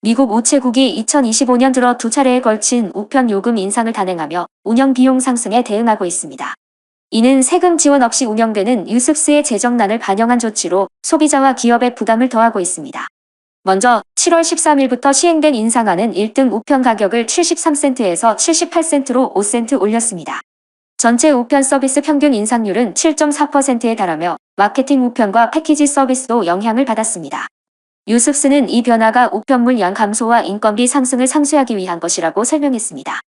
미국 우체국이 2025년 들어 두 차례에 걸친 우편 요금 인상을 단행하며 운영 비용 상승에 대응하고 있습니다. 이는 세금 지원 없이 운영되는 유습스의 재정난을 반영한 조치로 소비자와 기업의 부담을 더하고 있습니다. 먼저 7월 13일부터 시행된 인상안은 1등 우편 가격을 73센트에서 78센트로 5센트 올렸습니다. 전체 우편 서비스 평균 인상률은 7.4%에 달하며 마케팅 우편과 패키지 서비스도 영향을 받았습니다. 유습스는 이 변화가 우편물 양 감소와 인건비 상승을 상쇄하기 위한 것이라고 설명했습니다.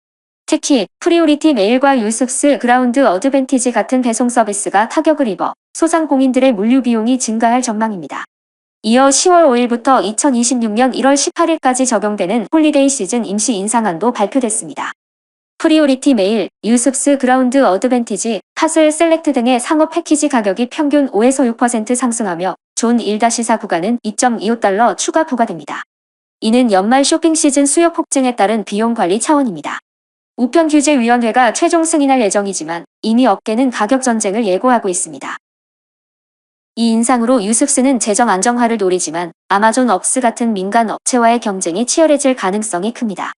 특히 프리오리티 메일과 유습스 그라운드 어드밴티지 같은 배송 서비스가 타격을 입어 소상공인들의 물류 비용이 증가할 전망입니다. 이어 10월 5일부터 2026년 1월 18일까지 적용되는 홀리데이 시즌 임시 인상안도 발표됐습니다. 프리오리티 메일, 유습스 그라운드 어드밴티지, 파슬 셀렉트 등의 상업 패키지 가격이 평균 5에서 6% 상승하며 존 1-4 구간은 2.25달러 추가 부과됩니다. 이는 연말 쇼핑 시즌 수요 폭증에 따른 비용 관리 차원입니다. 우편규제위원회가 최종 승인할 예정이지만 이미 업계는 가격 전쟁을 예고하고 있습니다. 이 인상으로 유습스는 재정 안정화를 노리지만 아마존 업스 같은 민간 업체와의 경쟁이 치열해질 가능성이 큽니다.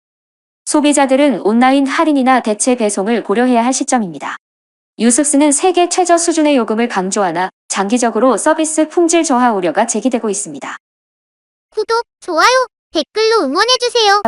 소비자들은 온라인 할인이나 대체 배송을 고려해야 할 시점입니다. 유습스는 세계 최저 수준의 요금을 강조하나 장기적으로 서비스 품질 저하 우려가 제기되고 있습니다. 구독, 좋아요, 댓글로 응원해주세요.